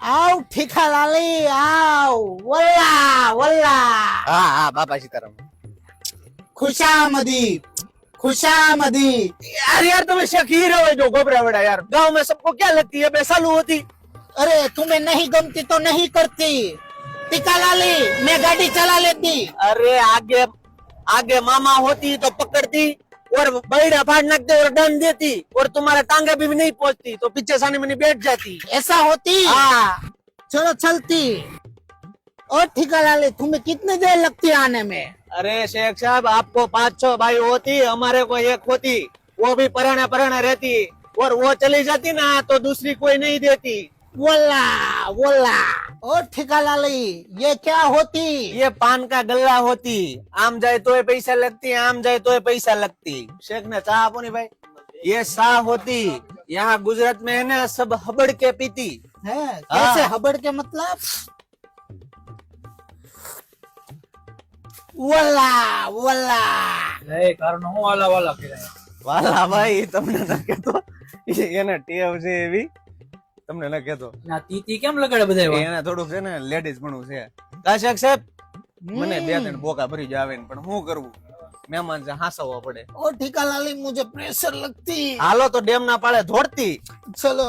આવ ઠીકા લાલી આવ વલ્લા વલ્લા હા હા બાપા સીતારામ खुशामदी खुशामदी यार यार तुम्हें शक ही रहो जो गोबरा बड़ा यार गांव में सबको क्या लगती है बेसालू होती अरे तुम्हें नहीं गमती तो नहीं करती टीका लाली मैं गाड़ी चला लेती अरे आगे आगे मामा होती तो पकड़ती और बैठा फाड़ नाकते और दंड देती और तुम्हारे टांगे भी नहीं पहुँचती तो पीछे सानी मनी बैठ जाती. ऐसा होती? हाँ. चलो चलती. और ठीका लाली तुम्हें कितनी देर लगती आने में? अरे शेख साहब आपको पाँच छह भाई होती हमारे को एक होती. वो भी पराने पराने रहती. और वो चली जाती ना तो दूसरी कोई नहीं देती. वल्ला वल्ला और ठीका लाली ये क्या होती ये पान का गल्ला होती आम जाए तो पैसा लगती आम जाए तो पैसा लगती शेख ने चाह आपो नहीं भाई ये सा होती यहाँ गुजरात में है ना सब हबड़ के पीती है कैसे हाँ। हबड़ के मतलब वल्ला वल्ला એ કારણ હું વાલા વાલા ફેરાય વાલા ભાઈ તમને ન કેતો એને ટેવ છે એવી તમને ન કેતો ના તીતી કેમ લગાડે બધા એને થોડુંક છે ને લેડીઝ ઘણું છે. કાશક સાહેબ? મને બે ત્રણ બોકા ભરી જ આવે ને પણ હું કરવું? મહેમાન છે હાસવવા પડે. ઓ ઠીકાલાલી મુજે પ્રેશર લગતી. હાલો તો ડેમ ના પાડે ધોડતી ચલો.